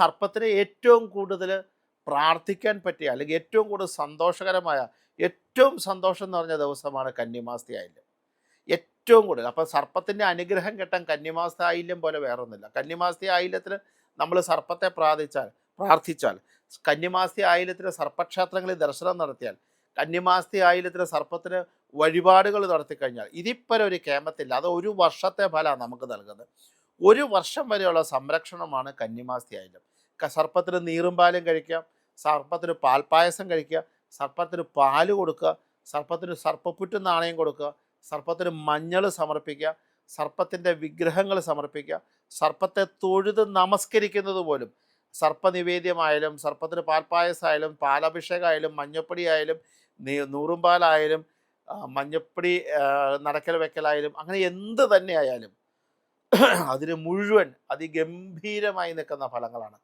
സർപ്പത്തിന് ഏറ്റവും കൂടുതൽ പ്രാർത്ഥിക്കാൻ പറ്റിയ അല്ലെങ്കിൽ ഏറ്റവും കൂടുതൽ സന്തോഷകരമായ ഏറ്റവും സന്തോഷം എന്ന് പറഞ്ഞ ദിവസമാണ് കന്നിമാസത്തെ ആയില്യം. ഏറ്റവും കൂടുതൽ അപ്പം സർപ്പത്തിന്റെ അനുഗ്രഹം കിട്ടാൻ കന്യമാസ്തി ആയില്യം പോലെ വേറൊന്നുമില്ല. കന്യമാസ്തി ആയില്യത്തിന് നമ്മൾ സർപ്പത്തെ പ്രാർത്ഥിച്ചാൽ പ്രാർത്ഥിച്ചാൽ കന്യമാസ്തി ആയില്യത്തിന് സർപ്പക്ഷേത്രങ്ങളിൽ ദർശനം നടത്തിയാൽ കന്യമാസ്തി ആയില്യത്തിന് സർപ്പത്തിന് വഴിപാടുകൾ നടത്തിക്കഴിഞ്ഞാൽ ഇതിപ്പരം ഒരു കേമത്തില്ല. അത് ഒരു വർഷത്തെ ഫലമാണ് നമുക്ക് നൽകുന്നത്. ഒരു വർഷം വരെയുള്ള സംരക്ഷണമാണ് കന്യമാസ്തി ആയില്യം. സർപ്പത്തിന് നീറും പാലും കഴിക്കാം സർപ്പത്തിന് പാൽപ്പായസം കഴിക്കുക സർപ്പത്തിന് പാൽ കൊടുക്കുക സർപ്പത്തിന് സർപ്പപ്പുറ്റ് നാണയം കൊടുക്കുക സർപ്പത്തിന് മഞ്ഞൾ സമർപ്പിക്കുക സർപ്പത്തിന്റെ വിഗ്രഹങ്ങൾ സമർപ്പിക്കുക സർപ്പത്തെ തൊഴുത് നമസ്കരിക്കുന്നത് പോലും. സർപ്പനിവേദ്യമായാലും സർപ്പത്തിന് പാൽപ്പായസമായാലും പാലഭിഷേകമായാലും മഞ്ഞപ്പൊടി ആയാലും നീ- നൂറുംപാലായാലും ആ, മഞ്ഞപ്പൊടി നടക്കൽ വെക്കലായാലും അങ്ങനെ എന്ത് തന്നെ ആയാലും അതിന് മുഴുവൻ അതിഗംഭീരമായി നിൽക്കുന്ന ഫലങ്ങളാണ്.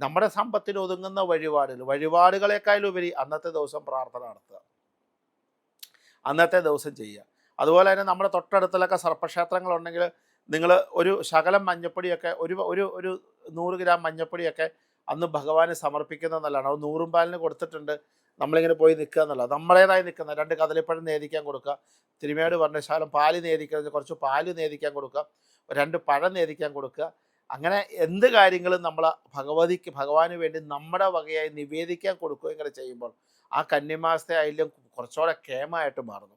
നമ്മുടെ സമ്പത്തിന് ഒതുങ്ങുന്ന വഴിപാടുകൾ വഴിപാടുകളെക്കാളുപരി അന്നത്തെ ദിവസം പ്രാർത്ഥന നടത്തുക. അന്നത്തെ ദിവസം ചെയ്യുക. അതുപോലെ തന്നെ നമ്മുടെ തൊട്ടടുത്തിലൊക്കെ സർപ്പക്ഷേത്രങ്ങളുണ്ടെങ്കിൽ നിങ്ങൾ ഒരു ശകലം മഞ്ഞപ്പൊടിയൊക്കെ ഒരു ഒരു ഒരു നൂറ് ഗ്രാം മഞ്ഞപ്പൊടിയൊക്കെ അന്ന് ഭഗവാന് സമർപ്പിക്കുന്ന നല്ലതാണ്. അത് നൂറും പാലിന് കൊടുത്തിട്ടുണ്ട്. നമ്മളിങ്ങനെ പോയി നിൽക്കുക എന്നുള്ളത് നമ്മളേതായി നിൽക്കുന്ന രണ്ട് കദളിപ്പഴം നേദിക്കാൻ കൊടുക്കുക. തിരുമേട് പറഞ്ഞ പാൽ നേദിക്കുന്നത് കുറച്ച് പാൽ നേദിക്കാൻ കൊടുക്കുക. രണ്ട് പഴം നേദിക്കാൻ കൊടുക്കുക. അങ്ങനെ എന്ത് കാര്യങ്ങളും നമ്മൾ ഭഗവതിക്ക് ഭഗവാന് വേണ്ടി നമ്മുടെ വകയായി നിവേദിക്കാൻ കൊടുക്കുകയും കൂടെ ചെയ്യുമ്പോൾ ആ കന്യമാസത്തെ ആയാലും കുറച്ചുകൂടെ കേമായിട്ട് മാറുന്നു.